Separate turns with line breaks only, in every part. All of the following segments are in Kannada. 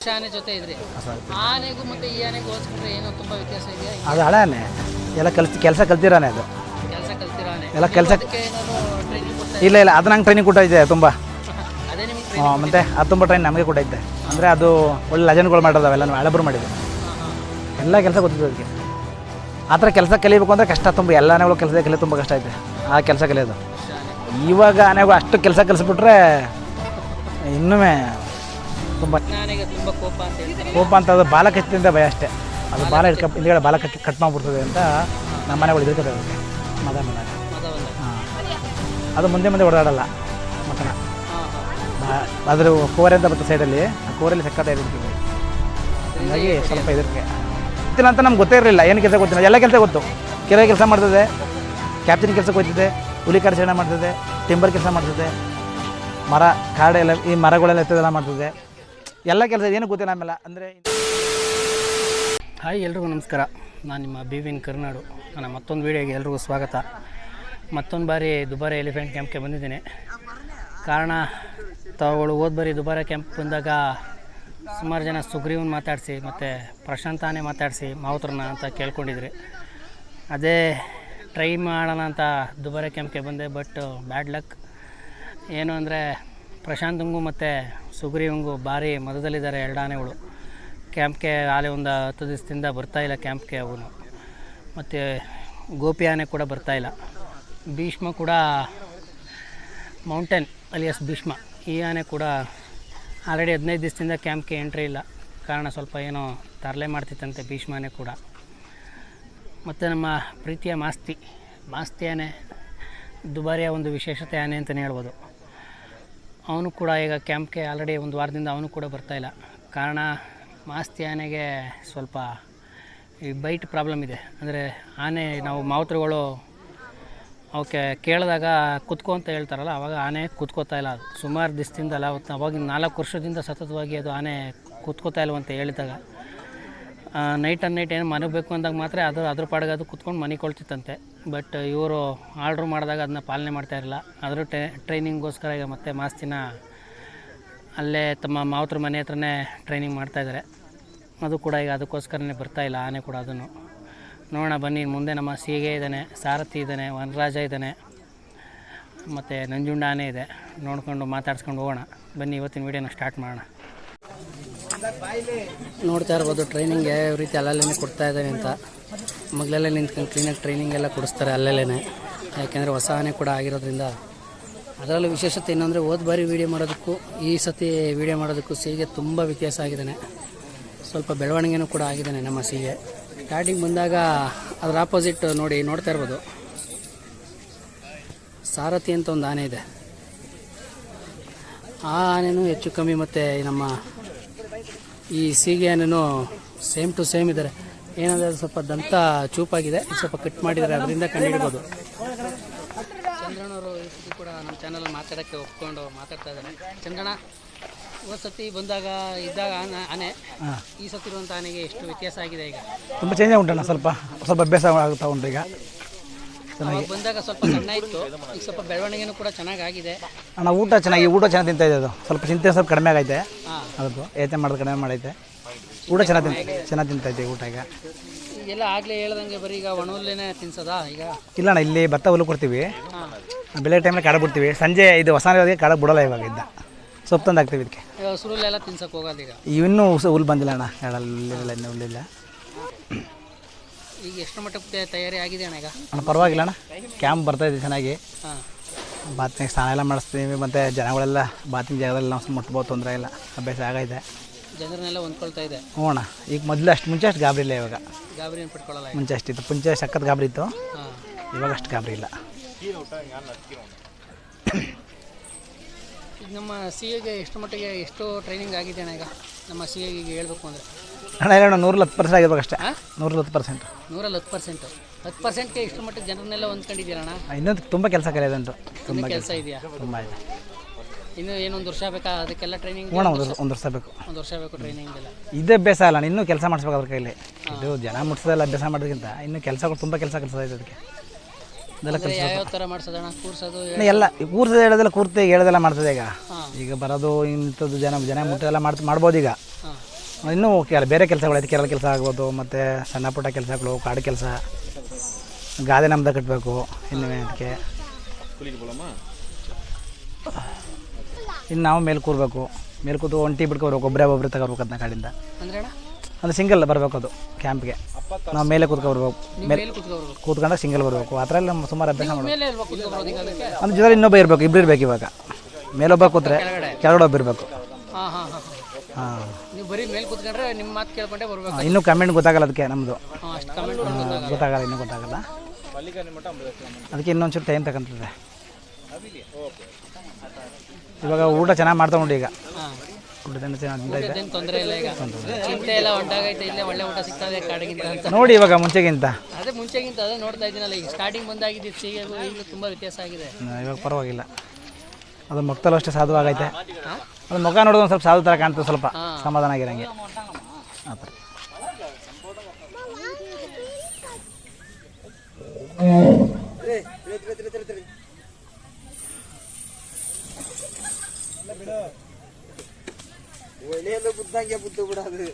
ಆನೆ ಜೊತೆ ಇದ್ರಿ. ಆನೆಗೂ ಮತ್ತೆ ಈ ಆನೆಗೂ ಹೋಲಿಸ್ಕೊಂಡ್ರೆ ಏನೋ ತುಂಬಾ ವ್ಯತ್ಯಾಸ ಇದೆಯಾ?
ಅದು ಹಳೇನೆ ಎಲ್ಲ ಕಲ್ಸ್ ಕೆಲಸ ಕಲ್ತಿರಾನೆ ಅದು.
ಕೆಲಸ ಕಲ್ತಿರೋ ಆನೆ
ಎಲ್ಲ ಕೆಲಸ ಇಲ್ಲ ಇಲ್ಲ ಅದು ನಂಗೆ ಟ್ರೈನಿಂಗ್ ಕೊಟ್ಟಿದೆ ತುಂಬ.
ಅದೇ ನಿಮ್ಗೆ
ಹಾಂ ಮತ್ತೆ ಅದು ತುಂಬ ಟ್ರೈನ್ ನಮಗೆ ಕೊಟ್ಟಿದ್ದೆ ಅಂದರೆ ಅದು ಒಳ್ಳೆ ಲಜನ್ಗಳು ಮಾಡೋದು ಅವೆಲ್ಲ ನಾವು ಹಳಬರು ಮಾಡಿದ್ವಿ ಎಲ್ಲ ಕೆಲಸ ಗೊತ್ತಿದ್ದು ಅದಕ್ಕೆ. ಆ ಥರ ಕೆಲಸ ಕಲಿಬೇಕು ಅಂದರೆ ಕಷ್ಟ ತುಂಬ ಎಲ್ಲ ಆನೆಗಳು ಕೆಲಸ ಕಲಿಯೋದು ತುಂಬ ಕಷ್ಟ ಐತೆ. ಆ ಕೆಲಸ ಕಲಿಯೋದು. ಇವಾಗ ಆನೆಗಳು ಅಷ್ಟು ಕೆಲಸ ಕಲಿಸ್ಬಿಟ್ರೆ ಇನ್ನೂ ತುಂಬ
ಕೋಪ ಅಂತ ಹೇಳ್ತಾರೆ
ಕೋಪ ಅಂತ ಅದು ಬಾಲ ಕಚ್ಚಿಂದ ಭಯ ಅಷ್ಟೇ. ಅದು ಬಾಲ ಹಿಡ್ಕ ಹಿಂದ್ಗಡೆ ಬಾಲ ಕಟ್ ಕಟ್ ಮಾಡ್ಬಿಡ್ತದೆ ಅಂತ ನಮ್ಮ ಮನೆಗಳು ಇದ್ರ್ತದೆ ಅದಕ್ಕೆ. ಮದ ಮನೆ ಅದು ಮುಂದೆ ಮುಂದೆ ಓಡಾಡಲ್ಲ ಮಕ್ಕಳ ಅದ್ರ ಕೋರೆ ಅಂತ ಬರ್ತದೆ ಸೈಡಲ್ಲಿ ಆ ಕೋರಲ್ಲಿ ಸಕ್ಕತ್ತ ಇರ್ತೀವಿ ಹಾಗಾಗಿ ಸ್ವಲ್ಪ ಇದಕ್ಕೆ ಅಂತ ನಮ್ಗೆ ಗೊತ್ತೇ ಇರಲಿಲ್ಲ ಏನು ಕೆಲಸ ಗೊತ್ತಿಲ್ಲ. ಎಲ್ಲ ಕೆಲಸ ಗೊತ್ತು. ಕೆರೆ ಕೆಲಸ ಮಾಡ್ತದೆ. ಕ್ಯಾಪ್ಟನ್ ಕೆಲಸಕ್ಕೆ ಹೋಗ್ತಿದೆ ಹುಲಿ ಕಾರ್ಯಾಚರಣೆ ಮಾಡ್ತದೆ ಟಿಂಬರ್ ಕೆಲಸ ಮಾಡ್ತದೆ ಮರ ಕಾಡೆಲ್ಲ ಈ ಮರಗಳೆಲ್ಲ ಎತ್ತದೆಲ್ಲ ಮಾಡ್ತದೆ. ಎಲ್ಲ ಕೆಲಸ ಏನು ಗೊತ್ತಿಲ್ಲ ಆಮೇಲೆ, ಅಂದರೆ
ಹಾಯ್, ಎಲ್ರಿಗೂ ನಮಸ್ಕಾರ. ನಾನು ನಿಮ್ಮ ಬಿ ವಿನ್ ಕರ್ನಾಡು. ನನ್ನ ಮತ್ತೊಂದು ವೀಡಿಯೋಗೆ ಎಲ್ರಿಗೂ ಸ್ವಾಗತ. ಮತ್ತೊಂದು ಬಾರಿ ದುಬಾರಿ ಎಲಿಫೆಂಟ್ ಕ್ಯಾಂಪ್ಗೆ ಬಂದಿದ್ದೀನಿ. ಕಾರಣ, ತಾವುಗಳು ಹೋದ ಬಾರಿ ದುಬಾರಿ ಕ್ಯಾಂಪ್ ಬಂದಾಗ ಸುಮಾರು ಜನ ಸುಗ್ರೀವನ್ ಮಾತಾಡಿಸಿ, ಮತ್ತು ಪ್ರಶಾಂತಾನೇ ಮಾತಾಡಿಸಿ ಮಾವುತ್ರನ ಅಂತ ಕೇಳ್ಕೊಂಡಿದ್ರಿ. ಅದೇ ಟ್ರೈ ಮಾಡೋಣ ಅಂತ ದುಬಾರಿ ಕ್ಯಾಂಪ್ಗೆ ಬಂದೆ ಬಟ್ ಬ್ಯಾಡ್ ಲಕ್ ಏನು ಅಂದರೆ ಪ್ರಶಾಂತಂಗೂ ಮತ್ತು ಸುಗ್ರೀವಂಗೂ ಭಾರಿ ಮದದಲ್ಲಿದ್ದಾರೆ ಎರಡು ಆನೆಗಳು ಕ್ಯಾಂಪ್ಗೆ ಆಲೆ ಒಂದು ಹತ್ತು ದಿವಸದಿಂದ ಬರ್ತಾಯಿಲ್ಲ ಕ್ಯಾಂಪ್ಗೆ ಅವನು. ಮತ್ತು ಗೋಪಿ ಆನೆ ಕೂಡ ಬರ್ತಾಯಿಲ್ಲ ಭೀಷ್ಮ ಕೂಡ ಮೌಂಟೇನ್ ಅಲಿಯಸ್ ಭೀಷ್ಮ ಈ ಆನೆ ಕೂಡ ಆಲ್ರೆಡಿ ಹದಿನೈದು ದಿವಸದಿಂದ ಕ್ಯಾಂಪ್ಗೆ ಎಂಟ್ರಿ ಇಲ್ಲ. ಕಾರಣ ಸ್ವಲ್ಪ ಏನೋ ತರಲೆ ಮಾಡ್ತಿತ್ತಂತೆ ಭೀಷ್ಮ ಆನೆ ಕೂಡ. ಮತ್ತು ನಮ್ಮ ಪ್ರೀತಿಯ ಮಾಸ್ತಿ ಮಾಸ್ತಿ ಆನೆ ದುಬಾರಿಯ ಒಂದು ವಿಶೇಷತೆ ಆನೆ ಅಂತಲೇ ಹೇಳ್ಬೋದು. ಅವನು ಕೂಡ ಈಗ ಕ್ಯಾಂಪ್ಗೆ ಆಲ್ರೆಡಿ ಒಂದು ವಾರದಿಂದ ಅವನು ಕೂಡ ಬರ್ತಾಯಿಲ್ಲ ಕಾರಣ ಮಾಸ್ತಿ ಆನೆಗೆ ಸ್ವಲ್ಪ ಈ ಬೈಟ್ ಪ್ರಾಬ್ಲಮ್ ಇದೆ. ಅಂದರೆ ಆನೆ ನಾವು ಮಾವುತರುಗಳು ಅವಕ್ಕೆ ಕೇಳಿದಾಗ ಕುತ್ಕೋ ಅಂತ ಹೇಳ್ತಾರಲ್ಲ ಆವಾಗ ಆನೆ ಕುತ್ಕೋತಾ ಇಲ್ಲ. ಅದು ಸುಮಾರು ದಿವಸದಿಂದ ಅಲ್ಲ ಅವತ್ತು ಅವಾಗಿನ ನಾಲ್ಕು ವರ್ಷದಿಂದ ಸತತವಾಗಿ ಅದು ಆನೆ ಕುತ್ಕೋತಾ ಇಲ್ವಂತ ಹೇಳಿದಾಗ ನೈಟ್ ಆನ್ ನೈಟ್ ಏನು ಮನೆ ಬೇಕು ಅಂದಾಗ ಮಾತ್ರ ಅದು ಅದ್ರ ಪಾಡಿಗೆ ಅದು ಕುತ್ಕೊಂಡು ಮನೆ ಕೊಳ್ತಿತ್ತಂತೆ. ಬಟ್ ಇವರು ಆರ್ಡ್ರ್ ಮಾಡಿದಾಗ ಅದನ್ನ ಪಾಲನೆ ಮಾಡ್ತಾ ಇರಲಿಲ್ಲ. ಆದರೂ ಟೆ ಟ್ರೈನಿಂಗ್ಗೋಸ್ಕರ ಈಗ ಮತ್ತೆ ಮಾಸ್ತಿನ ಅಲ್ಲೇ ತಮ್ಮ ಮಾವತ್ರ ಮನೆ ಹತ್ರನೇ ಟ್ರೈನಿಂಗ್ ಮಾಡ್ತಾಯಿದ್ದಾರೆ ಅದು ಕೂಡ ಈಗ ಅದಕ್ಕೋಸ್ಕರನೇ ಬರ್ತಾಯಿಲ್ಲ ಆನೆ ಕೂಡ ಅದನ್ನು. ನೋಡೋಣ, ಬನ್ನಿ ಮುಂದೆ ನಮ್ಮ ಸೀಗೆ ಇದ್ದಾನೆ, ಸಾರಥಿ ಇದ್ದಾನೆ, ವನರಾಜ ಇದ್ದಾನೆ, ಮತ್ತು ನಂಜುಂಡ ಆನೆ ಇದೆ. ನೋಡ್ಕೊಂಡು ಮಾತಾಡ್ಸ್ಕೊಂಡು ಹೋಗೋಣ. ಬನ್ನಿ, ಇವತ್ತಿನ ವೀಡಿಯೋನ ಸ್ಟಾರ್ಟ್ ಮಾಡೋಣ. ನೋಡ್ತಾ ಇರ್ಬೋದು ಟ್ರೈನಿಂಗ್ ಯಾವ ರೀತಿ ಅಲ್ಲಲ್ಲೇ ಕೊಡ್ತಾ ಇದ್ದಾನೆ ಅಂತ. ಮಗ್ಲಲ್ಲೇ ನಿಂತ್ಕೊಂಡು ಕ್ಲೀನಾಗಿ ಟ್ರೈನಿಂಗ್ ಎಲ್ಲ ಕೊಡಿಸ್ತಾರೆ ಅಲ್ಲಲ್ಲೇ ಯಾಕೆಂದರೆ ಹೊಸ ಆನೆ ಕೂಡ ಆಗಿರೋದ್ರಿಂದ. ಅದರಲ್ಲೂ ವಿಶೇಷತೆ ಏನಂದರೆ, ಹೋದ ಬಾರಿ ವೀಡಿಯೋ ಮಾಡೋದಕ್ಕೂ, ಈ ಸತಿ ವೀಡಿಯೋ ಮಾಡೋದಕ್ಕೂ ಸಿಗೆ ತುಂಬ ವ್ಯತ್ಯಾಸ ಆಗಿದ್ದಾನೆ ಸ್ವಲ್ಪ ಬೆಳವಣಿಗೆನೂ ಕೂಡ ಆಗಿದ್ದಾನೆ ನಮ್ಮ ಸಿಹಿಗೆ ಸ್ಟಾರ್ಟಿಂಗ್ ಬಂದಾಗ ಅದರ ಆಪೋಸಿಟ್ ನೋಡಿ ನೋಡ್ತಾ ಇರ್ಬೋದು. ಸಾರಥಿ ಅಂತ ಒಂದು ಆನೆ ಇದೆ. ಆ ಆನೆನೂ ಹೆಚ್ಚು ಕಮ್ಮಿ ಮತ್ತು ನಮ್ಮ ಈ ಸೀಗೆ ಏನೇನು ಸೇಮ್ ಟು ಸೇಮ್ ಇದ್ದಾರೆ. ಏನಂದರೆ ಅದು ಸ್ವಲ್ಪ ದಂತ ಚೂಪಾಗಿದೆ ಸ್ವಲ್ಪ ಕಟ್ ಮಾಡಿದ್ದಾರೆ ಅದರಿಂದ ಕಂಡುಹಿಡ್ಬೋದು. ಚಂದ್ರನವರು ಈ ಕೂಡ ನಮ್ಮ ಚಾನಲ್ ಮಾತಾಡೋಕ್ಕೆ ಒಪ್ಕೊಂಡು ಮಾತಾಡ್ತಾ ಇದ್ದಾರೆ ಚಂದ್ರಣ್ಣ ಹೋದ ಸತಿ ಬಂದಾಗ ಇದ್ದಾಗ ಆನೆ- ಆನೆ ಈ ಸತಿ ಇರುವಂಥ ಆನೆಗೆ ಎಷ್ಟು ವ್ಯತ್ಯಾಸ ಆಗಿದೆ ಈಗ?
ತುಂಬ ಚೇಂಜ್ ಉಂಟಣ್ಣ ಸ್ವಲ್ಪ ಸ್ವಲ್ಪ ಅಭ್ಯಾಸ ಆಗ್ತಾ ಉಂಟು ಈಗ.
ಅವಾಗ ಬಂದಾಗ ಸ್ವಲ್ಪ ಸಣ್ಣ ಇತ್ತು ಈಗ ಸ್ವಲ್ಪ ಬೆಳವಣಿಗೆನೂ ಕೂಡ ಚೆನ್ನಾಗಾಗಿದೆ.
ಅಣ್ಣ ಊಟ ಚೆನ್ನಾಗಿ ಊಟ ಚೆನ್ನಾಗಿ ತಿಂತಾ ಇದೆ ಅದು. ಸ್ವಲ್ಪ ಚಿಂತೆ ಸ್ವಲ್ಪ ಕಡಿಮೆ ಆಗೈತೆ.
ಅದು
ಅದಕ್ಕೂ ಏತೆ ಮಾಡೋದು ಕಡಿಮೆ ಮಾಡೈತೆ. ಊಟ ಚೆನ್ನಾಗಿ ತಿಂತ ಚೆನ್ನಾಗಿ ತಿಂತೈತೆ ಊಟ ಈಗ.
ಎಲ್ಲ ಆಗಲೇ ಹೇಳ್ದಂಗೆ ಬರೀ ಈಗ ಒಣಹುಲ್ಲೇನೆ ತಿನ್ಸೋದಾ ಈಗ?
ಇಲ್ಲ ಅಣ್ಣ ಇಲ್ಲಿ ಭತ್ತ ಹುಲ್ಲು ಕೊಡ್ತೀವಿ.
ಬೆಳೆ
ಬೆಳಗ್ಗೆ ಟೈಮಲ್ಲಿ ಕಾಡ ಬಿಡ್ತೀವಿ. ಸಂಜೆ ಇದು ಹೊಸ ಕಾಡ ಬಿಡೋಲ್ಲ ಇವಾಗ ಇದ್ದ. ಸೊಪ್ಪು ತಂದು ಹಾಕ್ತೀವಿ ಇದಕ್ಕೆ
ಸುರುಳೆಲ್ಲ ತಿನ್ಸಕ್ಕೆ ಹೋಗೋದು ಈಗ?
ಇನ್ನೂ ಹುಲ್ಲು ಬಂದಿಲ್ಲ ಅಣ್ಣ ಕಾಡಲ್ಲಿ ಹುಲ್ಲಿಲ್ಲ ಇನ್ನೂ ಹುಲ್ಲಿಲ್ಲ
ಈಗ ಎಷ್ಟು ಮಟ್ಟಕ್ಕೆ ತಯಾರಿ ಆಗಿದೆ ಅಣ್ಣ ಈಗ?
ಅಣ್ಣ ಪರವಾಗಿಲ್ಲ ಅಣ್ಣ. ಕ್ಯಾಂಪ್ ಇದೆ ಚೆನ್ನಾಗಿ.
ಹಾಂ.
ಬಾತ್ನಿಗೆ ಸ್ನಾನ ಎಲ್ಲ ಮಾಡಿಸ್ತೀವಿ ಮತ್ತು ಜನಗಳೆಲ್ಲ ಬಾತಿನ ಜಾಗದಲ್ಲಿ ನಾವು ಮುಟ್ಬೋದು ತೊಂದರೆ ಇಲ್ಲ. ಅಭ್ಯಾಸ ಆಗೈತೆ.
ಜನರನ್ನೆಲ್ಲ ಹೊಂದ್ಕೊಳ್ತಾ ಇದೆ?
ಹ್ಞೂ ಅಣ್ಣ. ಈಗ ಮೊದಲು ಅಷ್ಟು ಮುಂಚೆ ಅಷ್ಟು ಗಾಬರಿ ಇಲ್ಲ ಇವಾಗ.
ಗಾಬರಿ ಪಡ್ಕೊಳ್ಳಲ್ಲ
ಮುಂಚೆ ಅಷ್ಟಿತ್ತು. ಮುಂಚೆ ಸಖತ್ ಗಾಬರಿ ಇತ್ತು.
ಹಾಂ.
ಇವಾಗ ಅಷ್ಟು ಗಾಬರಿ ಇಲ್ಲ.
ಈಗ ನಮ್ಮ ಸಿ ಎಗೆ ಎಷ್ಟು ಮಟ್ಟಿಗೆ ಎಷ್ಟು ಟ್ರೈನಿಂಗ್ ಆಗಿದೆ ಅಣ್ಣ ಈಗ? ನಮ್ಮ ಸಿ ಎಗೆ ಹೇಳ್ಬೇಕು ಅಂದರೆ.
ಅಣ್ಣ ಇಲ್ಲ ನೂರ ಹತ್ತು ಪರ್ಸೆಂಟ್ ಆಗಿರ್ಬೇಕು ಅಷ್ಟೇ ನೂರಲ್ಲಿ ಹತ್ತು ಪರ್ಸೆಂಟ್
ನೂರಲ್ಲಿ ಹತ್ತು ಪರ್ಸೆಂಟ್ ಹತ್ತು ಪರ್ಸೆಂಟ್ಗೆ ಇಷ್ಟು ಮಟ್ಟಿಗೆ ಜನರನ್ನೆಲ್ಲ ಹೊಂದ್ಕೊಂಡಿದ್ದೀರಣ್ಣ?
ಇನ್ನೊಂದು ತುಂಬ ಕೆಲಸ ಕಲಿಯೋದುಂಟು ತುಂಬ
ಇನ್ನೂ
ಕೆಲಸ
ಕೆಲಸ. ಇದೆಯಾ?
ತುಂಬ ಇದೆ.
ಇನ್ನು ಏನೊಂದು ವರ್ಷ ಬೇಕಾ? ಅದಕ್ಕೆಲ್ಲ ಟ್ರೈನಿಂಗ್
ಅಣ್ಣ ಒಂದು ಒಂದು ವರ್ಷ ಬೇಕು.
ಒಂದು ವರ್ಷ ಬೇಕು ಟ್ರೈನಿಂಗ್ ಎಲ್ಲ
ಇದೇ ಅಭ್ಯಾಸ ಅಲ್ಲ ಇನ್ನೂ ಕೆಲಸ ಮಾಡಿಸ್ಬೇಕು ಅದ್ರ ಕೈಲಿ. ಇದು ಜನ ಮುಟ್ಸೋದೆಲ್ಲ ಅಭ್ಯಾಸ ಮಾಡೋದಕ್ಕಿಂತ ಇನ್ನು ಕೆಲಸಗಳು ತುಂಬ ಕೆಲಸ ಕೆಲಸ ಇದೆ ಅದಕ್ಕೆ. ಇದೆಲ್ಲ
ಅಂದರೆ ಯಾವ್ಯಾವ ಥರ ಮಾಡ್ಸೋದಣ್ಣ? ಕೂರ್ಸೋದು
ಎಲ್ಲ ಕೂರ್ಸೋದು ಹೇಳೋದೆಲ್ಲ ಕೂರ್ತಿ ಹೇಳೋದೆಲ್ಲ ಮಾಡ್ತದೆ ಈಗ. ಈಗ ಬರೋದು ಇಂಥದ್ದು ಜನ ಜನ ಮುಟ್ಟೋದೆಲ್ಲ ಮಾಡ್ತ ಮಾಡ್ಬೋದು ಈಗ. ಇನ್ನೂ ಕೆಲ ಬೇರೆ ಕೆಲಸಗಳೈತೆ ಕೆರಳ ಕೆಲಸ ಆಗ್ಬೋದು ಮತ್ತು ಸಣ್ಣ ಪುಟ್ಟ ಕೆಲಸಗಳು ಕಾಡು ಕೆಲಸ. ಗಾದೆ ನಮ್ದ ಕಟ್ಟಬೇಕು ಇನ್ನು ಅದಕ್ಕೆ. ಇನ್ನು ನಾವು ಮೇಲೆ ಕೂರಬೇಕು. ಮೇಲೆ ಕೂತು ಒಂಟಿ ಬಿಡ್ಕೊಬೇಕು ಒಬ್ಬರೇ ಒಬ್ಬರು ತಗೋಬೇಕು ಅದನ್ನ ಕಾಡಿಂದ.
ಅಂದರೆ
ಸಿಂಗಲ್ ಬರಬೇಕು ಅದು ಕ್ಯಾಂಪ್ಗೆ. ನಾವು ಮೇಲೆ ಕೂತ್ಕೊಬರ್ಬೇಕು ಮೇಲೆ
ಮೇಲೆ ಕೂತ್ಕೊಂಡ
ಕೂತ್ಕೊಂಡಾಗ ಸಿಂಗಲ್ ಬರಬೇಕು. ಆ ಥರ ಎಲ್ಲ ಸುಮಾರು ಅಭ್ಯಾಸ ಮಾಡಬೇಕು. ಅಂದ್ರೆ ಜೊತೆ ಇನ್ನೊಬ್ಬ ಇರಬೇಕು ಇಬ್ಬರು ಇರಬೇಕು ಇವಾಗ. ಮೇಲೊಬ್ಬ ಕೂತ್ರೆ ಕೆಳಗಡೆ. ಒಬ್ಬ ಇರಬೇಕು.
ಹಾಂ. ನೀವು ಬರೀ ಮೇಲೆ ಕುತ್ಕೊಂಡ್ರೆ ನಿಮ್ಮ ಮಾತು ಕೇಳ್ಕೊಂಡೆ ಬರ್ಬೇಕು.
ಇನ್ನೂ ಕಮೆಂಟ್ ಗೊತ್ತಾಗಲ್ಲ ಅದಕ್ಕೆ ನಮ್ಮದು
ಅಷ್ಟು ಕಮೆಂಟ್ ಗೊತ್ತಾಗ
ಗೊತ್ತಾಗಲ್ಲ. ಇನ್ನೂ ಗೊತ್ತಾಗಲ್ಲ. ಅದಕ್ಕೆ ಇನ್ನೊಂಚೂರು ಟೈಮ್ ತಗೊಂತದೆ ಇವಾಗ ಊಟ ಚೆನ್ನಾಗಿ ಮಾಡ್ತಾ ಉಂಟು ಈಗ.
ಹಾಂ.
ಊಟ ತಿಂಡಿ ಚೆನ್ನಾಗಿ
ತೊಂದರೆ ಇಲ್ಲ ಈಗ. ಚಿಂತೆ ಎಲ್ಲ ಹೊಂಟಾಗೈತೆ ಇಲ್ಲೇ ಒಳ್ಳೆ ಊಟ ಸಿಗ್ತದೆ ಕಾಡಿಗಿಂತ ಅಂತ.
ನೋಡಿ ಇವಾಗ ಮುಂಚೆಗಿಂತ.
ಅದೇ ಮುಂಚೆಗಿಂತ ಅದೇ ನೋಡ್ತಾ ಇದ್ದೀನಲ್ಲ ಈಗ ಸ್ಟಾರ್ಟಿಂಗ್ ಬಂದಾಗಿದ್ದು ಈಗ ಈಗಲೂ ತುಂಬ ವ್ಯತ್ಯಾಸ ಆಗಿದೆ.
ಇವಾಗ ಪರವಾಗಿಲ್ಲ. ಅದು ಮುಕ್ತಲು ಅಷ್ಟೇ ಸಾಧುವಾಗೈತೆ. ಅದು ಮುಖ ನೋಡೋದು ಒಂದು ಸ್ವಲ್ಪ ಸಾಧು ಥರ ಕಾಣ್ತದೆ ಸ್ವಲ್ಪ ಸಮಾಧಾನ ಆಗಿರಂಗೆ. ಆ ಥರ
ಒಳ್ಳೆಯಲ್ಲ ಬುದ್ಧಂಗೆ ಬುದ್ಧ ಬಿಡೋದು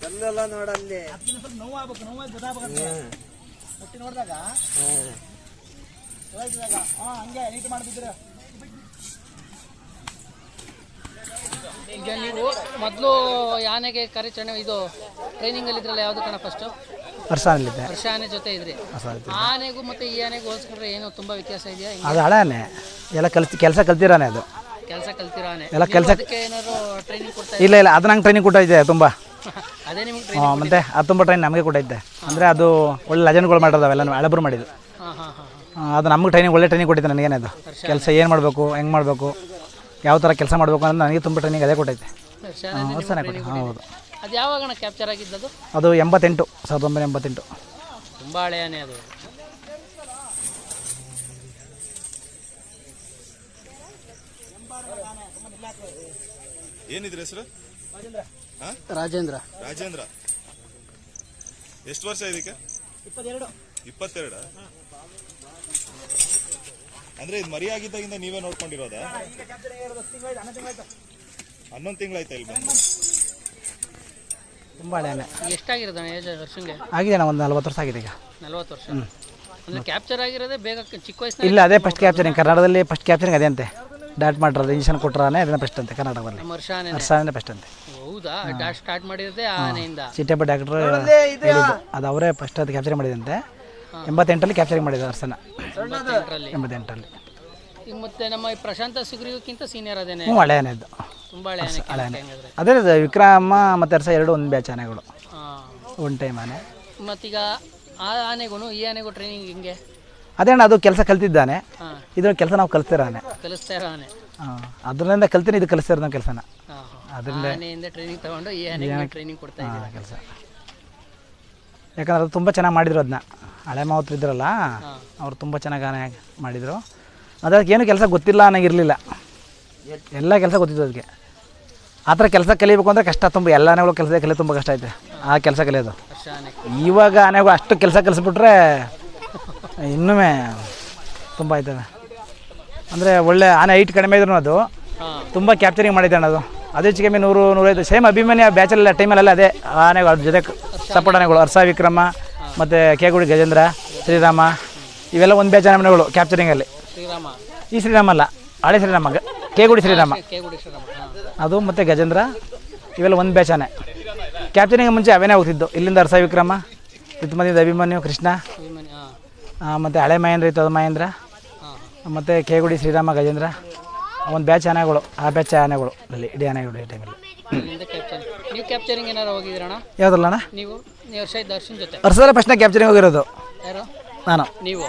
ಕಲ್ಲೆಲ್ಲ ನೋಡಲ್ಲಿ
ಈಗ ನೀವು ಮೊದಲು ಯಾನೆಗೆ ಕಾರ್ಯಾಚರಣೆ ಇದು ಟ್ರೈನಿಂಗಲ್ಲಿ ಇದ್ರಲ್ಲ ಯಾವುದು ಕಣ ಫಸ್ಟು
ವರ್ಷನಲ್ಲಿದ್ದೆ
ವರ್ಷ ಆನೆ ಜೊತೆ ಇದ್ರಿ. ಆನೆಗೂ ಮತ್ತೆ ಈ ಆನೆಗೂ ಹೋಲಿಸ್ಕೊಂಡ್ರೆ ಏನು ತುಂಬ ವ್ಯತ್ಯಾಸ ಇದೆಯಾ?
ಅದು ಹಳೇನೆ. ಎಲ್ಲ ಕಲ್ತಿ ಕೆಲಸ ಕಲ್ತಿರಾನೆ ಅದು.
ಕೆಲಸ ಕಲ್ತಿರೋ ಆನೆ.
ಎಲ್ಲ ಕೆಲ್ಸ-
ಅದಕ್ಕೆ ಏನಾದ್ರು ಟ್ರೈನಿಂಗ್ ಕೊಡ್ತಾ
ಇಲ್ಲ ಇಲ್ಲ ಅದು ನಂಗೆ ಟ್ರೈನಿಂಗ್ ಕೊಟ್ಟಿದ್ದೆ ತುಂಬ.
ಅದೇ ನಿಮ್ಗೆ
ಹಾಂ ಮತ್ತೆ ಅದು ತುಂಬ ಟ್ರೈನ್ ನಮಗೆ ಕೊಟ್ಟಿದ್ದೆ ಅಂದರೆ ಅದು ಒಳ್ಳೆ ಲಜನ್ಗಳು ಮಾಡಿರೋದು ಅವೆಲ್ಲ ಹಳಬರು ಮಾಡಿದ್ದು.
ಹಾಂ ಹಾಂ ಹಾಂ
ಅದು ನಮಗೆ ಟ್ರೈನಿಂಗ್ ಒಳ್ಳೆ ಟ್ರೈನಿಂಗ್ ಕೊಟ್ಟಿದ್ದೆ ನನಗೇನದು ಕೆಲಸ ಏನು ಮಾಡಬೇಕು ಹೆಂಗೆ ಮಾಡಬೇಕು. ಯಾವ ಥರ ಕೆಲಸ ಮಾಡಬೇಕು ಅನ್ನೋದು ನನಗೆ ತುಂಬ ಟ್ರೈನಿಂಗ್ ಅದೇ ಕೊಟ್ಟೈತೆ. ಹಾಂ ವರ್ಷನೇ ಕೊಟ್ಟೆ ಹಾಂ ಹೌದು.
ಅದು ಯಾವಾಗ ಕ್ಯಾಪ್ಚರ್ ಆಗಿದ್ದದು?
ಅದು ಎಂಬತ್ತೆಂಟು ಸಾವಿರದ ಒಂಬೈನೂರ ಎಂಬತ್ತೆಂಟು.
ತುಂಬ ಹಳೆಯನೇ ಅದು.
ಏನಿದ್ರ ಹೆಸರು?
ರಾಜೇಂದ್ರ.
ರಾಜೇಂದ್ರ. ಎಷ್ಟು ವರ್ಷ ಇದಕ್ಕೆ ಇಪ್ಪತ್ತೆರಡು. ಅಂದ್ರೆ ಇದು ಮರಿಯಾಗಿದ್ದಾಗಿಂದ ನೀವೇ ನೋಡ್ಕೊಂಡಿರೋದಾ? ಹನ್ನೊಂದು ತಿಂಗಳಾಯ್ತಾ ಇಲ್ಲಿ ಬಂದು?
ತುಂಬ ಹಳೆಯೇ
ಎಷ್ಟಾಗಿರೋದಣ್ಣ ಏಜ್ ವರ್ಷಂಗೆ?
ಆಗಿದೆ ಅಣ್ಣ ಒಂದು ನಲ್ವತ್ತು ವರ್ಷ ಆಗಿದೆ ಈಗ.
ನಲ್ವತ್ತು ವರ್ಷ? ಅಂದ್ರೆ ಕ್ಯಾಪ್ಚರ್ ಆಗಿರೋದೇ ಬೇಗ ಚಿಕ್ಕ ವಯಸ್ಸಿನ
ಇಲ್ಲ ಅದೇ ಫಸ್ಟ್ ಕ್ಯಾಪ್ಚರಿಂಗ್ ಕರ್ನಾಟಕದಲ್ಲಿ ಫಸ್ಟ್ ಕ್ಯಾಪ್ಚರಿಂಗ್ ಅದೇ ಅಂತೆ. ಡಾಟ್ ಮಾಡಿರೋದು ಇಂಜನ್ ಕೊಟ್ಟರಾನೆ ಅದನ್ನ ಫಸ್ಟ್ ಅಂತೆ ಕರ್ನಾಟಕದಲ್ಲಿ.
ನಮ್ಮ ವರ್ಷ ಆನೆ
ವರ್ಷನೇ ಫಸ್ಟ್ ಅಂತೆ.
ಹೌದಾ? ಡಾಟ್ ಸ್ಟಾರ್ಟ್ ಮಾಡಿರೋದೇ ಆ ಆನೆಯಿಂದ.
ಚಿಟ್ಟಪ್ಪ ಡಾಕ್ಟರ್ ಅದು ಅವರೇ ಫಸ್ಟ್ ಅದು ಕ್ಯಾಪ್ಚರ್ ಮಾಡಿದಂತೆ. ಎಂಬತ್ತೆಂಟಲ್ಲಿ ಕ್ಯಾಪ್ಚರಿಂಗ್ ಮಾಡಿದ ಅರ್ಸನ.
ಎಂಬತ್ತೆಂಟರಲ್ಲಿ.
ಎಂಬತ್ತೆಂಟರಲ್ಲಿ.
ಈಗ ಮತ್ತೆ ನಮ್ಮ ಈ ಪ್ರಶಾಂತ ಸುಗ್ರೀವಕ್ಕಿಂತ ಸೀನಿಯರ್ ಅದೇನೆ?
ಹ್ಞೂ ಹಳೆಯನೇ ತುಂಬ
ತುಂಬಾ ಹಳೆ ಆನೆ ಕೆಳಕ್ಕೆ ಹಂಗಾದ್ರೆ.
ಅದೇ ಅದು ವಿಕ್ರಮ ಮತ್ತು ಅರ್ಸ ಎರಡು ಒಂದು ಬ್ಯಾಚ್ ಆನೆಗಳು. ಒನ್ ಟೈಮ್ ಆನೆ.
ಮತ್ತೀಗ ಆ ಆನೆಗೂ ಈ ಆನೆಗೂ ಟ್ರೈನಿಂಗ್ ಹಿಂಗೆ?
ಅದೇ ಅಣ್ಣ ಅದು ಕೆಲಸ ಕಲ್ತಿದ್ದಾನೆ. ಇದ್ರ ಕೆಲಸ ನಾವು ಕಲಿಸ್ತಿರಾನೆ
ಕಲಿಸ್ತಾ ಇರೋ ಆನೆ
ಅದರಿಂದ ಕಲ್ತೀನಿ ಇದು ಕಲಿಸ್ತಿರೋ ಕೆಲಸನ. ಅದರಿಂದ
ಟ್ರೈನಿಂಗ್ ತಗೊಂಡು ಈ ಆನೆಗೆ ಟ್ರೈನಿಂಗ್ ಕೊಡ್ತಾ ಇದ್ದೀರಾ.
ಕೆಲಸ. ಯಾಕಂದ್ರೆ ಅದು ತುಂಬ ಚೆನ್ನಾಗಿ ಮಾಡಿದ್ರು ಅದನ್ನ ಹಳೆ ಮಾವತ್ರು ಇದ್ರಲ್ಲ ಅವ್ರು ತುಂಬ ಚೆನ್ನಾಗಿ ಆನೆ ಮಾಡಿದರು. ಅದಕ್ಕೆ ಏನು ಕೆಲಸ ಗೊತ್ತಿಲ್ಲ ಅನ್ನೋಂಗಿರಲಿಲ್ಲ. ಎಲ್ಲ ಕೆಲಸ ಗೊತ್ತಿತ್ತು ಅದಕ್ಕೆ ಆ ಥರ ಕೆಲಸ ಕಲಿಬೇಕು ಅಂದರೆ ಕಷ್ಟ ತುಂಬ ಎಲ್ಲ ಆನೆಗಳು ಕೆಲಸ ಕಲಿಯೋದು ತುಂಬ ಕಷ್ಟ ಐತೆ. ಆ ಕೆಲಸ ಕಲಿಯೋದು. ಇವಾಗ ಆನೆಗಳು ಅಷ್ಟು ಕೆಲಸ ಕಲಿಸ್ಬಿಟ್ರೆ ಇನ್ನೂ ತುಂಬ ಆಯ್ತದೆ. ಅಂದರೆ ಒಳ್ಳೆ ಆನೆ ಹೈಟ್ ಕಡಿಮೆ ಇದ್ರು ಅದು ತುಂಬ ಕ್ಯಾಪ್ಚರಿಂಗ್ ಮಾಡಿದ್ದೆ ಅದು. ಅದು ಹೆಚ್ಚು ಕಮ್ಮಿ ನೂರು ನೂರೈದು ಸೇಮ್ ಅಭಿಮಾನಿ ಬ್ಯಾಚಲ್ಲ ಟೈಮಲ್ಲೆಲ್ಲ ಅದೇ ಆನೆಗಳು ಅದ್ರ ಜೊತೆ ಸಪೋರ್ಟ್ ಆನೆಗಳು ಹರ್ಷ ವಿಕ್ರಮ ಮತ್ತು ಕೇಗುಡಿ ಗಜೇಂದ್ರ ಶ್ರೀರಾಮ ಇವೆಲ್ಲ ಒಂದು ಬೇಜಾನ ಮನೆಗಳು ಕ್ಯಾಪ್ಚರಿಂಗಲ್ಲಿ
ಶ್ರೀರಾಮ.
ಈ ಶ್ರೀರಾಮ ಅಲ್ಲ ಹಳೆ ಶ್ರೀರಾಮ ಗ- ಕೇಗುಡಿ ಶ್ರೀರಾಮ. ಅದು ಮತ್ತು ಗಜೇಂದ್ರ ಇವೆಲ್ಲ ಒಂದು ಬ್ಯಾಚನೆ ಆನೆ ಕ್ಯಾಪ್ಚರಿಂಗ್ ಮುಂಚೆ ಅವೇನೇ ಹೋಗ್ತಿದ್ದು? ಇಲ್ಲಿಂದ ಹರ್ಷ ವಿಕ್ರಮ ಋತುಮದಿಂದ ಅಭಿಮನ್ಯು ಕೃಷ್ಣ ಮತ್ತು ಹಳೆ ಮಹೇಂದ್ರ ಇತ್ತು ಅದು ಮಹೇಂದ್ರ ಮತ್ತೆ ಕೇಗುಡಿ ಶ್ರೀರಾಮ ಗಜೇಂದ್ರ ಒಂದು ಬ್ಯಾಚ್ ಆನೆಗಳು ಆ ಬ್ಯಾಚ್ ಆನೆಗಳು ಅಲ್ಲಿ ಇಡೀ ಆನೆಗಳು ಈ ಟೈಮಲ್ಲಿ
ನೀವು ಕ್ಯಾಪ್ಚರಿಂಗ್ ಏನಾರು ಹೋಗಿದ್ದೀರಣ್ಣ?
ಯಾವುದಲ್ಲ ಅಣ್ಣ?
ನೀವು ನೀವು ವರ್ಷ ಜೊತೆ.
ವರ್ಷದಲ್ಲೇ ಫಸ್ಟ್ನೇ ಕ್ಯಾಪ್ಚರಿಂಗ್ ಹೋಗಿರೋದು.
ಯಾರು?
ನಾನು.
ನೀವು.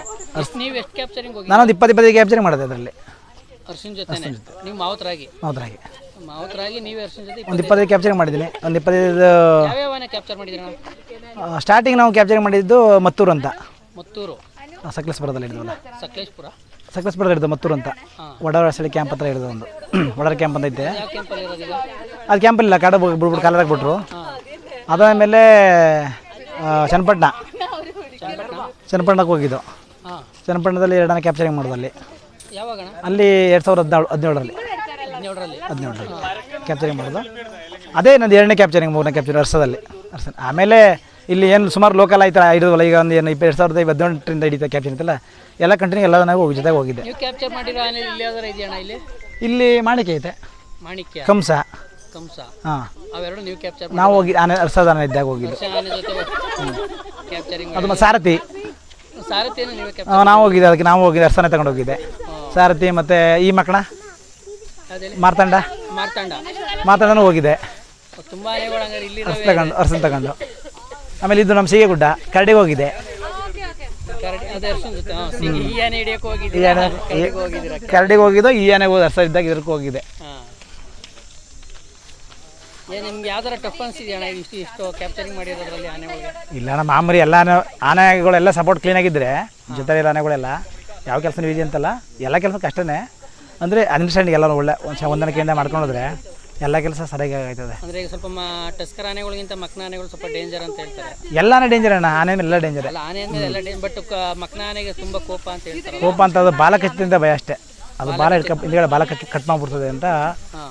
ನೀವು ಎಷ್ಟು ಕ್ಯಾಪ್ಚರಿಂಗ್ ಹೋಗಿ
ನಾನೊಂದು ಇಪ್ಪತ್ತು ಇಪ್ಪತ್ತೈದು ಕ್ಯಾಪ್ಚರಿಂಗ್ ಮಾಡಿದೆ ಅದರಲ್ಲಿ.
ಅರ್ಶಿನ್ ಜೊತೆ. ನೀವು ಮಾವತರಾಗಿ?
ಹೌದ್ರಾಗಿ
ಮಾವತರಾಗಿ ನೀವು ಅರ್ಶಿನ್ ಜೊತೆ
ಒಂದು ಇಪ್ಪತ್ತೈದು ಕ್ಯಾಪ್ಚರಿಂಗ್ ಮಾಡಿದ್ದೀನಿ. ಒಂದು ಇಪ್ಪತ್ತೈದು
ಕ್ಯಾಪ್ಚರ್ ಮಾಡಿದ್ದೀರಣ್ಣ?
ಸ್ಟಾರ್ಟಿಂಗ್ ನಾವು ಕ್ಯಾಪ್ಚರಿಂಗ್ ಮಾಡಿದ್ದು ಮತ್ತೂರು ಅಂತ.
ಮತ್ತೂರು.
ಸಕಲೇಶ್ಪುರದಲ್ಲಿ ಹಿಡಿದವಲ್ಲ
ಸಕಲೇಶ್ಪುರ?
ಸಕಲೇಶ್ಪುರದಲ್ಲಿ ಹಿಡಿದು ಮತ್ತೂರು ಅಂತ. ವಡಾರ ಸಳಿ ಕ್ಯಾಂಪ್ ಹತ್ರ ಹಿಡಿದು ಒಂದು. ವಡಾರ ಕ್ಯಾಂಪ್ ಅಂತ ಐತೆ.
ಅದು ಕ್ಯಾಂಪ್ ಇಲ್ಲ
ಅದು ಕ್ಯಾಂಪಲ್ಲಿಲ್ಲ ಕಾಡು ಬಿಡ್ಬಿಟ್ಟು ಕಾಲರ್ ಬಿಟ್ರು ಅದಾದಮೇಲೆ ಚನ್ನಪಟ್ಟಣ
ಚನ್ನಪಟ್ಟಣ
ಚನ್ನಪಟ್ಟಣಕ್ಕೆ ಹೋಗಿದ್ದು. ಚನ್ನಪಟ್ಟಣದಲ್ಲಿ ಎರಡನೇ ಕ್ಯಾಪ್ಚರಿಂಗ್ ಮಾಡೋದು ಅಲ್ಲಿ. ಅಲ್ಲಿ ಎರಡು ಸಾವಿರದ ಹದಿನೇಳು ಹದಿನೇಳರಲ್ಲಿ.
ಹದಿನೇಳರಲ್ಲಿ.
ಕ್ಯಾಪ್ಚರಿಂಗ್ ಮಾಡೋದು. ಅದೇ ನಂದು ಎರಡನೇ ಕ್ಯಾಪ್ಚರಿಂಗ್ ಮೂರನೇ ಕ್ಯಾಪ್ಚರ್ ವರ್ಷದಲ್ಲಿ. ವರ್ಷ ಆಮೇಲೆ ಇಲ್ಲಿ ಏನು ಸುಮಾರು ಲೋಕಲ್ ಆಯ್ತು ಇರೋದಲ್ಲ ಈಗ ಒಂದು ಏನು ಇಪ್ಪ ಎರಡು ಸಾವಿರದ ಹದಿನೆಂಟರಿಂದ ಹಿಡಿತಾ ಕ್ಯಾಪ್ಚರಿಂಗ್ ಇತ್ತಲ್ಲ ಎಲ್ಲ ಕಂಟಿನ್ಯೂ ಎಲ್ಲ ನಾವು ಜೊತೆಗೆ ಹೋಗಿದ್ದೆ
ನೀವು ಕ್ಯಾಪ್ಚರ್ ಮಾಡಿರೋ ಆನೆ ಇಲ್ಲಿ ಯಾವ್ದಾರ ಇದೆಯಣ್ಣ ಇಲ್ಲಿ?
ಇಲ್ಲಿ ಮಾಣಿಕೆ ಐತೆ.
ಮಾಣಿಕ್ಯ?
ಕಂಸ.
ಕಂಸ.
ಹಾಂ.
ಅವೆರಡು ನೀವು ಕ್ಯಾಪ್ಚರ್
ನಾವು ಹೋಗಿ ಆನೆ ವರ್ಷದ ಆನೆ ಇದ್ದಾಗ ಹೋಗಿದ್ದು.
ಆನೆ ಜೊತೆ ಕ್ಯಾಪ್ಚರಿಂಗ್
ಅದು ಮತ್ತೆ ಸಾರಥಿ.
ಸಾರಥಿಯನ್ನು ನೀವೇ ಕ್ಯಾಪ್ಚರ್
ಆ, ನಾವು ಹೋಗಿದ್ದೆ ಅದಕ್ಕೆ ನಾವು ಹೋಗಿದ್ದೆ ಅರ್ಸನೆ ತಗೊಂಡು ಹೋಗಿದ್ದೆ. ಸಾರಥಿ ಮತ್ತು ಈ ಮಕ್ಕಳ?
ಅದೇ
ಮಾರ್ತಂಡ.
ಮಾರ್ತಾಂಡ.
ಮಾರ್ತಂಡನೂ ಹೋಗಿದ್ದೆ.
ತುಂಬಾ ಆನೆಗಳು ಹಂಗಾರೆ ಇಲ್ಲಿ
ಅರ್ಸ ತಗೊಂಡು ಅರ್ಸನ್ ತಗೊಂಡು. ಆಮೇಲೆ ಇದು ನಮ್ಮ ಹೋಗಿದೆ
ಸಿಗಿ- ಆನೆ ಕರಡಿಗೆ ಹೋಗಿದ್ದೀರಾ
ಕರಡಿಗೆ ಹೋಗಿದ್ದು ಈ ಏನೇ ಹೋಗಿ ಅರ್ಸ ಇದ್ದಾಗ ಇದಕ್ಕೆ ಹೋಗಿದೆ.
ನಿಮ್ಗೆ ಯಾವ್ದಾರ ಟಫ್ ಇಷ್ಟು ಇಷ್ಟು ಕ್ಯಾಪ್ಚರಿಂಗ್ ಮಾಡಿರೋದ್ರಲ್ಲಿ
ಇಲ್ಲ ನಮ್ಮ ಮಾಮೂಲಿ ಎಲ್ಲ ಆನೆ- ಆನೆಗಳೆಲ್ಲ ಸಪೋರ್ಟ್ ಕ್ಲೀನ್ ಆಗಿದ್ರೆ ಜೊತೆ ಆನೆಗಳೆಲ್ಲ ಯಾವ ಕೆಲಸ ಇದೆಯಂತಲ್ಲ ಅಂತಲ್ಲ. ಎಲ್ಲ ಕೆಲಸ ಕಷ್ಟನೇ ಅಂದರೆ ಅಂಡರ್ಸ್ಟ್ಯಾಂಡಿಂಗ್ ಎಲ್ಲ ಒಳ್ಳೆ ಒಂದು ಹೊಂದಾಣಿಕೆಯಿಂದ ಮಾಡ್ಕೊಂಡೋದ್ರೆ ಎಲ್ಲ ಕೆಲಸ ಸರಿಯಾಗಿ ಆಗ್ತದೆ.
ಅಂದ್ರೆ ಈಗ ಸ್ವಲ್ಪ ಮ- ಟಸ್ಕರ್ ಆನೆಗಳಿಗಿಂತ ಮಕ್ನ ಆನೆಗಳು ಸ್ವಲ್ಪ ಡೇಂಜರ್ ಅಂತ ಹೇಳ್ತಾರೆ.
ಎಲ್ಲಾನೇ ಡೇಂಜರ್ ಅಣ್ಣ ಆನೆ ಮೇಲೆ ಎಲ್ಲ ಡೇಂಜರ್
ಅಲ್ಲ ಆನೆ ಅಂದ್ರೆ ಎಲ್ಲ ಡೇಂಜರ್ ಬಟ್ ಮಕ್ನ ಆನೆಗೆ ತುಂಬಾ ಕೋಪ ಅಂತ ಹೇಳ್ತಾರೆ
ಕೋಪ ಅಂತ ಅದು ಬಾಲ ಕಚ್ಚಿದಿಂದ ಭಯ ಅಷ್ಟೇ. ಅದು ಬಾಲ ಹಿಡ್ಕ ಹಿಂದ್ಗಡೆ ಬಾಲ ಕಚ್ಚಿ ಕಟ್ ಮಾಡ್ಬಿಡ್ತದೆ ಅಂತ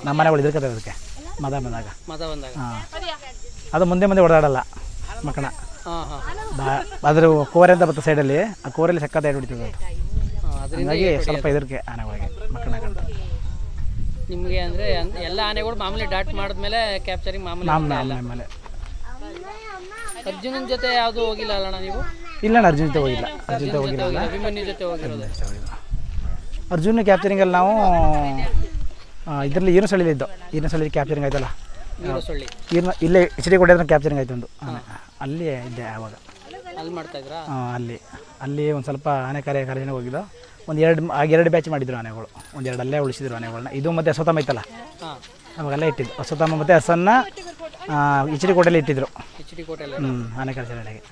ನಮ್ಮ ಮನೆಗಳು ಇದ್ರಕತ್ತೆ ಅದಕ್ಕೆ ಮದ ಬಂದಾಗ.
ಮದ ಬಂದಾಗ.
ಹಾಂ. ಅದು ಮುಂದೆ ಮುಂದೆ ಓಡಾಡಲ್ಲ ಮಕ್ಕಣ
ಹಾ ಹಾ.
ಬಾ ಅದ್ರ ಕೋರೆ ಅಂತ ಬರ್ತದೆ ಸೈಡಲ್ಲಿ ಆ ಕೋರೆಯಲ್ಲಿ ಸಕ್ಕತ್ತ ಹಿಡಿತದೆ. ಅದು
ಅದರಿಂದ
ಹಂಗಾಗಿ ಸ್ವಲ್ಪ ಇದಕ್ಕೆ ಆನೆಗಳಿಗೆ ಮಕ್ಕಳ
ನಿಮ್ಗೆ ಅಂದರೆ ಎಲ್ಲ ಆನೆಗಳು ಮಾಮೂಲಿ ಡಾಟ್ ಮಾಡಿದ್ಮೇಲೆ ಕ್ಯಾಪ್ಚರಿಂಗ್ ಮಾಮೂಲಿ
ನಮ್ಮ ಆಮೇಲೆ
ಅರ್ಜುನನ್ ಜೊತೆ ಯಾವುದು ಹೋಗಿಲ್ಲ ಅಲ್ಲಣ್ಣ ನೀವು?
ಇಲ್ಲ ಅರ್ಜುನ್ ಜೊತೆ ಹೋಗಿಲ್ಲ. ಅರ್ಜುನ್ ಜೊತೆ ಹೋಗಿಲ್ಲ
ಅಭಿಮನ್ಯು ಜೊತೆ ಹೋಗಿರೋದು.
ಅರ್ಜುನ್ ಕ್ಯಾಪ್ಚರಿಂಗಲ್ಲಿ ನಾವು ಇದರಲ್ಲಿ ಈರು ಸಳಿಲಿದ್ದು ಈರಿನ ಸಳಿಲಿ ಕ್ಯಾಪ್ಚರಿಂಗ್ ಆಯ್ತಲ್ಲ?
ನೀರು ಸೊಳ್ಳಿ
ಈರ್ನ ಇಲ್ಲೇ ಎಚ್ ಡಿ ಕೊಟ್ಟಿದ್ರೆ ಕ್ಯಾಪ್ಚರಿಂಗ್ ಆಯ್ತು ಒಂದು. ಅಲ್ಲಿ ಇದ್ದೆ ಆವಾಗ.
ಅಲ್ಲಿ ಮಾಡ್ತಾ ಇದ್ರಾ?
ಅಲ್ಲಿ. ಅಲ್ಲಿ ಒಂದು ಸ್ವಲ್ಪ ಆನೆ ಕಾರ್ಯ ಕಾರ್ಯ ಹೋಗಿದ್ದು. ಒಂದು ಎರಡು ಆಗ ಎರಡು ಬ್ಯಾಚ್ ಮಾಡಿದ್ರು ಆನೆಗಳು. ಒಂದು ಎರಡು ಅಲ್ಲೇ ಉಳಿಸಿದ್ರು ಆನೆಗಳನ್ನ ಇದು ಮತ್ತೆ ಅಶ್ವತ್ಥಾಮ
ಇತ್ತಲ್ಲ?
ನಮಗೆಲ್ಲ ಇಟ್ಟಿದ್ದು. ಅಶ್ವತ್ಥಾಮ ಮತ್ತು ಹಸನ್ನ ಎಚ್ ಡಿ ಕೋಟೆಯಲ್ಲಿ ಇಟ್ಟಿದ್ರು ಹ್ಞೂ ಆನೆ ಕಾರ್ಯಾಚರಣೆಗೆ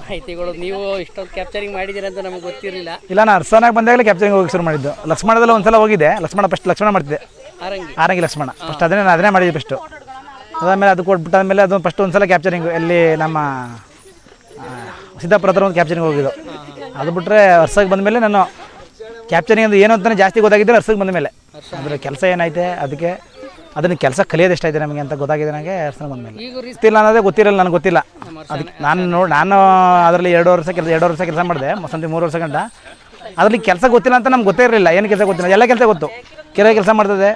ಮಾಹಿತಿಗಳು ನೀವು ಇಷ್ಟೊಂದು ಕ್ಯಾಪ್ಚರಿಂಗ್ ಮಾಡಿದ್ದೀರ ಅಂತ ನಮಗೆ ಗೊತ್ತಿರಲಿಲ್ಲ.
ಇಲ್ಲ ನಾನು ಅರ್ಸನಾಗ ಬಂದಾಗಲೇ ಕ್ಯಾಪ್ಚರಿಂಗ್ ಹೋಗಿ ಶುರು ಮಾಡಿದ್ದು. ಲಕ್ಷ್ಮಣದಲ್ಲಿ ಒಂದ್ಸಲ ಹೋಗಿದ್ದೆ ಲಕ್ಷ್ಮಣ ಫಸ್ಟ್ ಲಕ್ಷ್ಮಣ ಮಾಡ್ತಿದ್ದೆ.
ಆರಂಗಿ.
ಆರಂಗಿ ಲಕ್ಷ್ಮಣ. ಫಸ್ಟ್ ಅದನ್ನೇ ನಾನು ಅದನ್ನೇ ಮಾಡಿದ್ದೆ ಫಸ್ಟು ಅದಾದಮೇಲೆ ಅದು ಕೊಟ್ಬಿಟ್ಟಾದ್ಮೇಲೆ ಅದು ಫಸ್ಟ್ ಒಂದ್ಸಲ ಕ್ಯಾಪ್ಚರಿಂಗ್ ಇಲ್ಲಿ ನಮ್ಮ ಸಿದ್ದಾಪುರ ಹತ್ರ ಒಂದು ಕ್ಯಾಪ್ಚರಿಂಗ್ ಹೋಗಿದ್ದು. ಅದು ಬಿಟ್ಟರೆ ವರ್ಷಕ್ಕೆ ಬಂದಮೇಲೆ ನಾನು ಕ್ಯಾಪ್ಚರಿಂಗ್ ಅಂದ್ರೆ ಏನು ಅಂತಾನೆ ಜಾಸ್ತಿ ಗೊತ್ತಾಗಿದ್ದರೆ ವರ್ಷಕ್ಕೆ ಬಂದಮೇಲೆ ಅದರ ಕೆಲಸ ಏನೈತೆ ಅದಕ್ಕೆ ಅದನ್ನು ಕೆಲಸ ಕಲಿಯೋದು ಎಷ್ಟೈತೆ ನಮಗೆ ಅಂತ ಗೊತ್ತಾಗಿದೆ ನನಗೆ ವರ್ಷಕ್ಕೆ ಬಂದಮೇಲೆ
ಮೇಲೆ.
ಗೊತ್ತಿಲ್ಲ ಅನ್ನೋದೇ ಗೊತ್ತಿರಲ್ಲ ನನಗೆ ಗೊತ್ತಿಲ್ಲ. ಅದಕ್ಕೆ ನಾನು ನೋಡಿ ನಾನು ಅದರಲ್ಲಿ ಎರಡು ವರ್ಷ ಕೆಲಸ ಎರಡು ವರ್ಷ ಕೆಲಸ ಮಾಡಿದೆ ಮೊಸಂತಿ ಮೂರು ವರ್ಷ ಗಂಟ. ಅದರಲ್ಲಿ ಕೆಲಸ ಗೊತ್ತಿಲ್ಲ ಅಂತ ನಮ್ಗೆ ಗೊತ್ತೇ ಇರಲಿಲ್ಲ ಏನು ಕೆಲಸ ಗೊತ್ತಿಲ್ಲ. ಎಲ್ಲ ಕೆಲಸ ಗೊತ್ತು. ಕೆರೆ ಕೆಲಸ ಮಾಡ್ತದೆ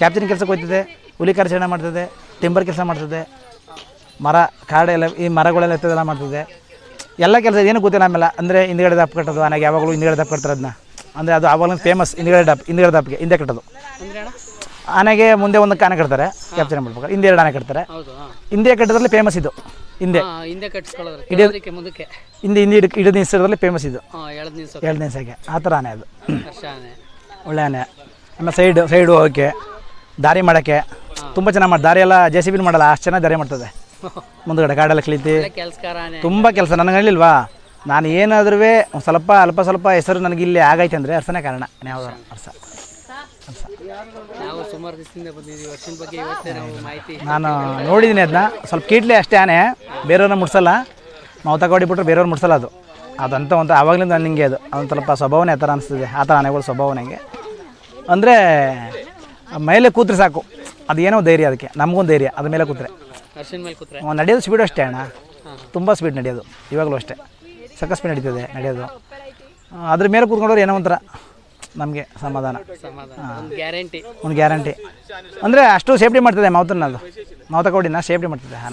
ಕ್ಯಾಪ್ಚರಿಂಗ್ ಕೆಲಸ ಗೊತ್ತಿದೆ ಹುಲಿ ಕಾರ್ಯಾಚರಣೆ ಮಾಡ್ತದೆ ಟಿಂಬರ್ ಕೆಲಸ ಮಾಡ್ತದೆ ಮರ ಕಾಡೆಲ್ಲ ಈ ಮರಗಳೆಲ್ಲ ಎತ್ತದೆಲ್ಲ ಮಾಡ್ತದೆ. ಎಲ್ಲ ಕೆಲಸ ಏನು ಗೊತ್ತಿಲ್ಲ ಆಮೇಲೆ. ಅಂದರೆ ಹಿಂದ್ಗಡೆ ದಪ್ಪ ಕಟ್ಟೋದು ನನಗೆ ಯಾವಾಗಲೂ ಹಿಂದ್ಗಡೆ ದಪ್ಪ ಕಟ್ತಾರೆ ಅದನ್ನ. ಅಂದರೆ ಅದು ಆವಾಗಲೂ ಫೇಮಸ್ ಹಿಂದ್ಗಡೆ ಡಪ್ ಹಿಂದ್ಗಡೆ ದಪ್ಪಗೆ ಹಿಂದೆ ಕಟ್ಟೋದು. ಆನೆಗೆ ಮುಂದೆ ಒಂದು ಆನೆ ಕಟ್ತಾರೆ ಕ್ಯಾಪ್ಚರ್ ಮಾಡ್ಬೇಕು ಹಿಂದೆ ಎರಡು ಆನೆ ಕಟ್ತಾರೆ.
ಹೌದು
ಕಟ್ಟೋದ್ರಲ್ಲಿ ಫೇಮಸ್ ಇದು ಹಿಂದೆ.
ಹಿಂದೆ
ಹಿಂದೆ ಹಿಂದೆ ಹಿಡ್ ಹಿಡಿದು ನಿಲ್ಸೋದ್ರಲ್ಲಿ ಫೇಮಸ್ ಇದು. ಎರಡು ದಿವಸಕ್ಕೆ ಆ ಥರ ಆನೆ ಅದು. ಒಳ್ಳೆ ಆನೆ. ಆಮೇಲೆ ಸೈಡ್ ಸೈಡು ಹೋಗೋಕ್ಕೆ ದಾರಿ ಮಾಡೋಕ್ಕೆ ತುಂಬ ಚೆನ್ನಾಗಿ ಮಾಡಿ ದಾರಿ ಎಲ್ಲ ಜೆ ಸಿ ಬಿನ ಮಾಡಲ್ಲ ಅಷ್ಟು ಚೆನ್ನಾಗಿ ದಾರಿ ಮಾಡ್ತದೆ. ಮುಂದ್ಗಡೆ ಗಾಡೆಲ್ಲ ಕಲಿತಿ ತುಂಬ ಕೆಲಸ ನನಗೆ ಹೇಳಿಲ್ವಾ ನಾನು ಏನಾದ್ರೂ ಒಂದು ಸ್ವಲ್ಪ ಅಲ್ಪ ಸ್ವಲ್ಪ ಹೆಸರು ನನಗೆ ಇಲ್ಲಿ ಆಗೈತೆ ಅಂದರೆ ಅರ್ಸನೇ ಕಾರಣ. ಯಾವ್ದು ಅರ್ಸ.
ನಾವು ಸುಮಾರು ದಿವಸದಿಂದ ಬಂದಿದ್ದೀವಿ. ವರ್ಷದ ಬಗ್ಗೆ ಇವತ್ತೇ ನಾವು ಮಾಹಿತಿ
ನಾನು ನೋಡಿದ್ದೀನಿ ಅದನ್ನ ಸ್ವಲ್ಪ ಕೀಟ್ಲಿ ಅಷ್ಟೇ ಆನೆ. ಬೇರೆಯವ್ರನ್ನ ಮುಡ್ಸಲ್ಲ ನಾವು ತಗೊಂಡಿಬಿಟ್ರೆ ಬೇರೆಯವ್ರು ಮುಡ್ಸಲ್ಲ ಅದು. ಅದಂತ ಒಂದು ಆವಾಗಲಿಂದ ನನಗೆ ಅದು. ಅದೊಂದು ಸ್ವಲ್ಪ ಸ್ವಭಾವನೆ ಆ ಥರ ಅನಿಸ್ತಿದೆ. ಆ ಥರ ಆನೆಗಳು ಸ್ವಭಾವ ನನಗೆ ಅಂದರೆ ಮೇಲೆ ಕೂತ್ರೆ ಸಾಕು. ಅದೇನೋ ಧೈರ್ಯ ಅದಕ್ಕೆ. ನಮಗೊಂದು ಧೈರ್ಯ. ಅದ ಮೇಲೆ ಕೂತ್ರೆ.
ವರ್ಷದ ಮೇಲೆ ಕೂತ್ರೆ?
ಅವ್ನು ನಡೆಯೋದು ಸ್ಪೀಡು ಅಷ್ಟೇ ಅಣ್ಣ. ತುಂಬ ಸ್ಪೀಡ್ ನಡೆಯೋದು ಇವಾಗಲೂ ಅಷ್ಟೇ. ಸಕ್ಕ ಸ್ಪೀಡ್ ನಡೀತದೆ ನಡೆಯೋದು. ಅದ್ರ ಮೇಲೆ ಕೂತ್ಕೊಂಡವ್ರು ಏನೋ ಒಂಥರ ನಮಗೆ ಸಮಾಧಾನ.
ಗ್ಯಾರಂಟಿ
ಒಂದು ಗ್ಯಾರಂಟಿ ಅಂದರೆ ಅಷ್ಟು ಸೇಫ್ಟಿ ಮಾಡ್ತದೆ ಮಾವುತನ್ನ ಅದು. ಮಾವುತ ಕೋಡಿನ ಸೇಫ್ಟಿ ಮಾಡ್ತದೆ
ಹಾಂ.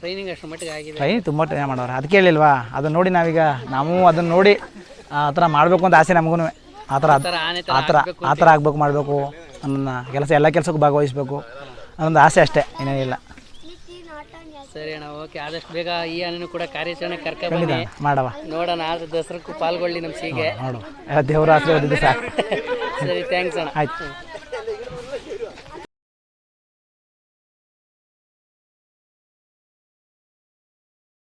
ಟ್ರೈನಿಂಗ್ ಅಷ್ಟು ಮಟ್ಟಿಗೆ ಆಗಿದೆ.
ಟ್ರೈನ್ ತುಂಬ ಟ್ರೈನ್ ಮಾಡೋರು. ಅದಕ್ಕೆ ಹೇಳಿಲ್ವಾ? ಅದನ್ನ ನೋಡಿ ನಾವೀಗ ನಾವು ಅದನ್ನ ನೋಡಿ ಆ ಥರ ಮಾಡಬೇಕು ಅಂತ ಆಸೆ ನಮಗೂ ಆ ಥರ ಆ ಥರ ಆ ಥರ ಆಗಬೇಕು ಮಾಡಬೇಕು. ನನ್ನ ಕೆಲಸ ಎಲ್ಲ ಕೆಲಸಕ್ಕೂ ಭಾಗವಹಿಸ್ಬೇಕು. ಅನ್ನೊಂದು ಆಸೆ ಅಷ್ಟೇ ಏನೇನಿಲ್ಲ
ಸರಿ ಅಣ್ಣ ಓಕೆ ಆದಷ್ಟು ಬೇಗ ಈ ಆನೆನೂ ಕೂಡ ಕಾರ್ಯಾಚರಣೆ
ಕರ್ಕೊಂಡು
ಬನ್ನಿ.
ಮಾಡವ.
ನೋಡೋಣ ಆದ್ರೆ ದಸರಕ್ಕೂ ಪಾಲ್ಗೊಳ್ಳಿ ನಮ್ಮ ಸೀಗೆ
ನೋಡು ದೇವರ ಆಶೀರ್ವಾದ ಸಾಕು.
ಸರಿ ಥ್ಯಾಂಕ್ಸ್ ಅಣ್ಣ.
ಆಯ್ತು.